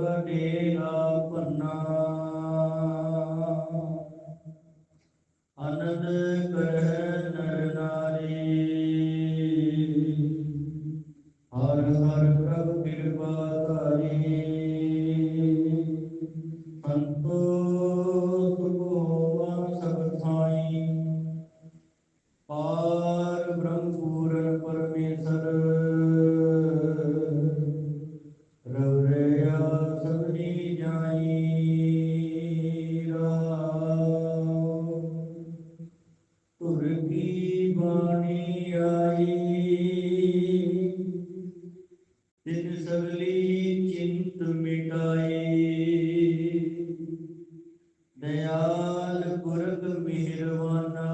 ਰੋਗ ਡੇਰਾ ਪੰਨਾ ਅਨੰਦ ਕਰਹਿ ਨਰ ਨਾਰੀ। ਹਰ ਹਰ ਚਿੰਤ ਮਿਟਾਏ ਦਇਆਲ ਪੁਰਖ ਮਿਹਰਵਾਨਾ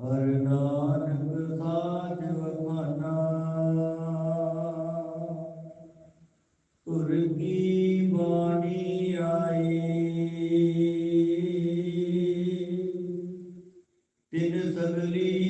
ਹਰ ਨਾਨਕ ਸਾਧ ਵਖਾਨਾ ਤੁਰ ਕੀ ਬਾਣੀ ਆਏ ਤਿਨ ਸਗਲੀ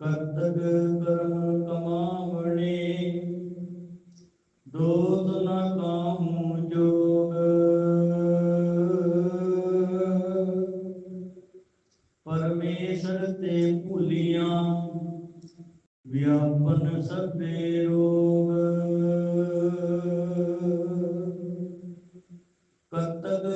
ਕਰਤਗ ਕਰਮ ਕਮਾਵਣੇ ਦੋਸ ਨ ਕਾਹੂ ਜੋਗ ਪਰਮੇਸ਼ਰ ਤੇ ਭੁਲੀਆਂ ਵਿਆਪਨ ਸਭੇ ਰੋਗ ਕਤਕ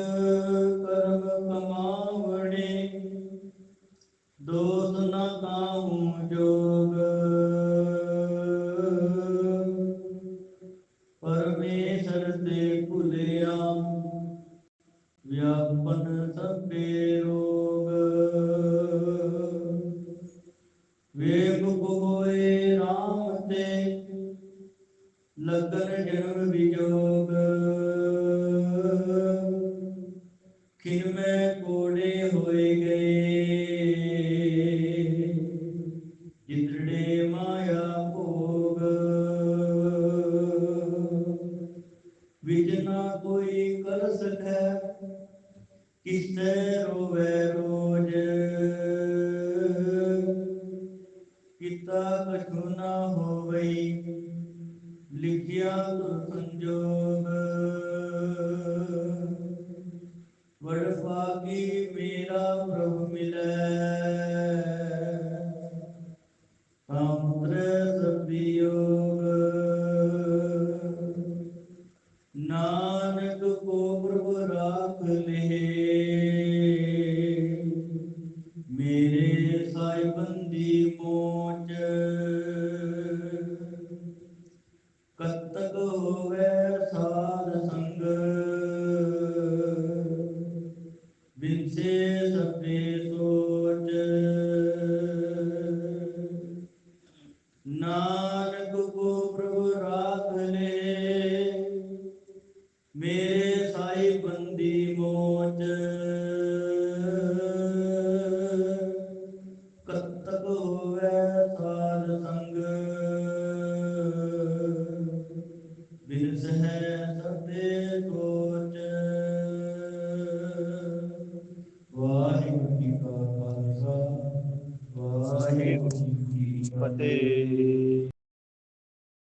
ਵੇਗ ਹੋਏ ਰਾਮ ਤੇ ਲਗਨ ਜਨਮ ਵਿਜੋਗ ਖਿਨ ਮੈਂ ਕੋੜੇ ਹੋਏ ਗਏ ਜਿਤੜੇ ਮਾਇਆ ਭੋਗ। ਵਿਚ ਨਾ ਕੋਈ ਕਰ ਸਕੈ ਕਿਸੈ ਰੋਵੇ ਮੇਰੇ ਕੀਤਾ ਕਛੂ ਨਾ ਹੋਵਈ, ਲਿਖਿਆ ਤੁਰ ਸੰਜੋਗ। ਵਰਫਾਗੀ ਮੇਰਾ ਪ੍ਰਭ ਮਿਲੈ? ਤੰਤਰ ਸਭਿਯੋਗ ਨਾਨਕ ਕੋ ਪ੍ਰਭ ਰਾਖ ਲੇ ਨਾਨਕ